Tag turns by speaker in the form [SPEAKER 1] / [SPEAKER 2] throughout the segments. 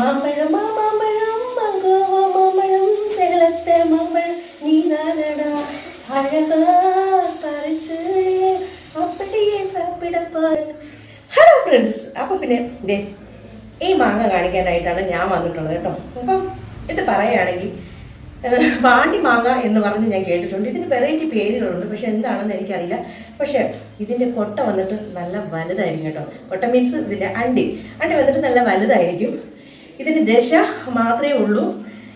[SPEAKER 1] മാമ്പഴം മാമ്പഴം മങ്കോവ മാമ്പഴം സേലത്തെ മാമ്പഴം നീ നാനടാ അഴകാ പറിച്ച്. അപ്പടിയെ സാപ്പിടപ്പാൻ ഹലോ ഫ്രണ്ട്സ് അപ്പൊ പിന്നെ ദേ ഈ മാങ്ങ കാണിക്കാനായിട്ടാണ് ഞാൻ വന്നിട്ടുള്ളത് കേട്ടോ. അപ്പം ഇത് പറയുകയാണെങ്കിൽ വാണ്ടി മാങ്ങ എന്ന് പറഞ്ഞ് ഞാൻ കേട്ടിട്ടുണ്ട്. ഇതിന് വെറൈറ്റി പേരുകളുണ്ട് പക്ഷെ എന്താണെന്ന് എനിക്കറിയില്ല. പക്ഷെ ഇതിന്റെ കൊട്ട വന്നിട്ട് നല്ല വലുതായിരിക്കും കേട്ടോ. കൊട്ട മീൻസ് ഇതിന്റെ അണ്ടി. അണ്ടി വന്നിട്ട് നല്ല വലുതായിരിക്കും. ഇതിന് ദശ മാത്രമേ ഉള്ളൂ.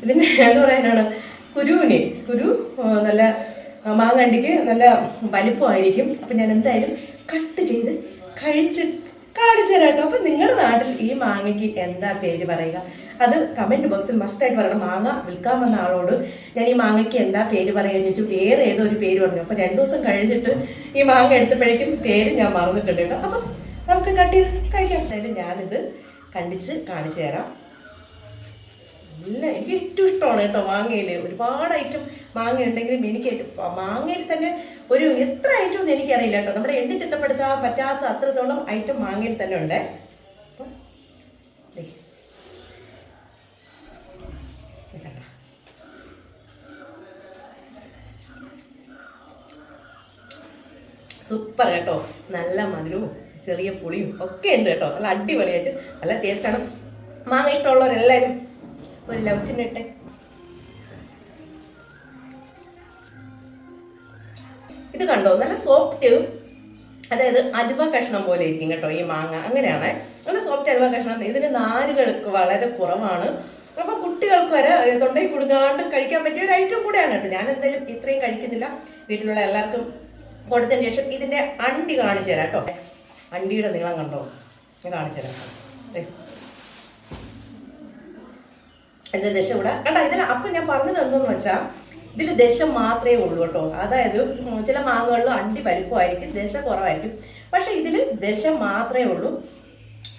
[SPEAKER 1] ഇതിന് എന്ന് പറയാനാണ് കുരുവിന് കുരു നല്ല മാങ്ങണ്ടിക്ക് നല്ല വലിപ്പമായിരിക്കും. അപ്പം ഞാൻ എന്തായാലും കട്ട് ചെയ്ത് കഴിച്ച് കാണിച്ചു തരാം അപ്പം നിങ്ങളുടെ നാട്ടിൽ ഈ മാങ്ങയ്ക്ക് എന്താ പേര് പറയുക? അത് കമന്റ് ബോക്സിൽ മസ്റ്റായിട്ട് പറയണം. മാങ്ങ വിൽക്കാൻ വന്ന ആളോട് ഞാൻ ഈ മാങ്ങയ്ക്ക് എന്താ പേര് പറയുക എന്ന് ചോദിച്ചു. വേറെ ഏതോ ഒരു പേര് പറഞ്ഞു. അപ്പം രണ്ടു ദിവസം കഴിഞ്ഞിട്ട് ഈ മാങ്ങ എടുത്തപ്പോഴേക്കും പേര് ഞാൻ മറന്നിട്ടുണ്ട് കേട്ടോ. അപ്പം നമുക്ക് കട്ട് ചെയ്ത് കഴിക്കാം. എന്തായാലും ഞാനിത് കണ്ടിച്ച് കാണിച്ചു തരാം. നല്ല എനിക്ക് ഏറ്റവും ഇഷ്ടമാണ് കേട്ടോ മാങ്ങയിൽ ഒരുപാട് ഐറ്റം മാങ്ങ ഉണ്ടെങ്കിലും എനിക്ക് മാങ്ങയിൽ തന്നെ ഒരു എത്ര ഐറ്റം ഒന്നും എനിക്കറിയില്ല കേട്ടോ. നമ്മുടെ എണ്ണി തിട്ടപ്പെടുത്താൻ പറ്റാത്ത അത്രത്തോളം ഐറ്റം മാങ്ങയിൽ തന്നെ ഉണ്ട്? സൂപ്പർ കേട്ടോ. നല്ല മധുരവും ചെറിയ പുളിയും ഒക്കെ ഉണ്ട് കേട്ടോ. നല്ല അടിപൊളിയായിട്ട് നല്ല ടേസ്റ്റാണ് മാങ്ങ ഇഷ്ടമുള്ളവരെല്ലാവരും ഒരു ലവ് ചിഹ്നം ഇട്ട്. ഇത് കണ്ടോ? നല്ല സോഫ്റ്റ് അതായത് അലുവ കഷ്ണം പോലെ ഇരിക്കും കേട്ടോ ഈ മാങ്ങ. അങ്ങനെയാണ്. നല്ല സോഫ്റ്റ് അലുവ കഷ്ണം. ഇതിന് നാരുകൾക്ക് വളരെ കുറവാണ്. അപ്പൊ കുട്ടികൾക്ക് വരെ തൊണ്ടയിൽ കുടുങ്ങാണ്ട് കഴിക്കാൻ പറ്റിയ ഒരു ഐറ്റം കൂടെയാണ് കേട്ടോ. ഞാൻ എന്തായാലും ഇത്രയും കഴിക്കുന്നില്ല. വീട്ടിലുള്ള എല്ലാവർക്കും കൊടുത്തതിന് ശേഷം ഇതിന്റെ അണ്ടി കാണിച്ചു തരാം കേട്ടോ. അണ്ടിയുടെ നീളം കണ്ടോ? കാണിച്ചു തരാം. അതിന്റെ ദശ ഇവിടെ. കണ്ട ഇതിൽ അപ്പൊ ഞാൻ പറഞ്ഞത് എന്തെന്ന് വെച്ചാൽ ഇതിൽ ദശ മാത്രമേ ഉള്ളൂ കേട്ടോ. അതായത് ചില മാങ്ങകളിൽ അണ്ടി വലിപ്പമായിരിക്കും ദശ കുറവായിരിക്കും. പക്ഷെ ഇതിൽ ദശ മാത്രമേ ഉള്ളൂ.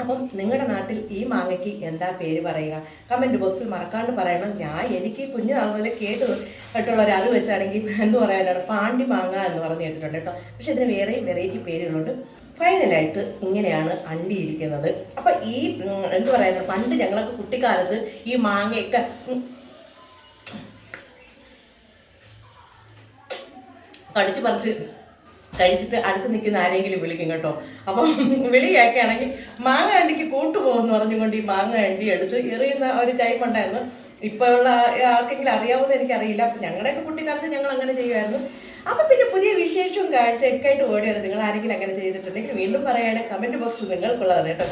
[SPEAKER 1] അപ്പം നിങ്ങളുടെ നാട്ടിൽ ഈ മാങ്ങയ്ക്ക് എന്താ പേര് പറയുക? കമന്റ് ബോക്സിൽ മറക്കാണ്ട് പറയണം. ഞാൻ എനിക്ക് കുഞ്ഞു മുതലേ കേട്ട് കേട്ടുള്ള ഒരു അറിവ് വെച്ചാണെങ്കിൽ എന്ന് പറയാനാണ്. പാണ്ടി മാങ്ങ എന്ന് പറഞ്ഞ് കേട്ടിട്ടുണ്ട് കേട്ടോ. പക്ഷെ ഇതിന് വേറെയും വെറൈറ്റി പേരുകളുണ്ട്. ഫൈനലായിട്ട് ഇങ്ങനെയാണ് അണ്ടി ഇരിക്കുന്നത് അപ്പൊ ഈ എന്ത് പറയുന്നത് പണ്ട് ഞങ്ങളൊക്കെ കുട്ടിക്കാലത്ത് ഈ മാങ്ങയൊക്കെ കടിച്ച് കടിച്ചു പറിച്ച് കഴിച്ചിട്ട് അടുത്ത് നിൽക്കുന്ന ആരെങ്കിലും വിളിക്കും കേട്ടോ. അപ്പം വിളിയൊക്കെ ആണെങ്കിൽ മാങ്ങ അണ്ടിക്ക് കൂട്ടുപോകുമെന്ന് പറഞ്ഞുകൊണ്ട് ഈ മാങ്ങ അണ്ടി എടുത്ത് എറിയുന്ന ഒരു ടൈം ഉണ്ടായിരുന്നു. ഇപ്പോഴുള്ള ആർക്കെങ്കിലും അറിയാവുന്ന എനിക്കറിയില്ല. അപ്പം ഞങ്ങളുടെയൊക്കെ കുട്ടിക്കാലത്ത് ഞങ്ങൾ അങ്ങനെ ചെയ്യുമായിരുന്നു. അപ്പം പിന്നെ പുതിയ വിശേഷവും കാഴ്ചയൊക്കെ ആയിട്ട് ഓടിയത് നിങ്ങൾ ആരെങ്കിലും അങ്ങനെ ചെയ്തിട്ടുണ്ടെങ്കിൽ വീണ്ടും പറയാണ്. കമന്റ് ബോക്സ് നിങ്ങൾക്കുള്ളതാണ് കേട്ടോ.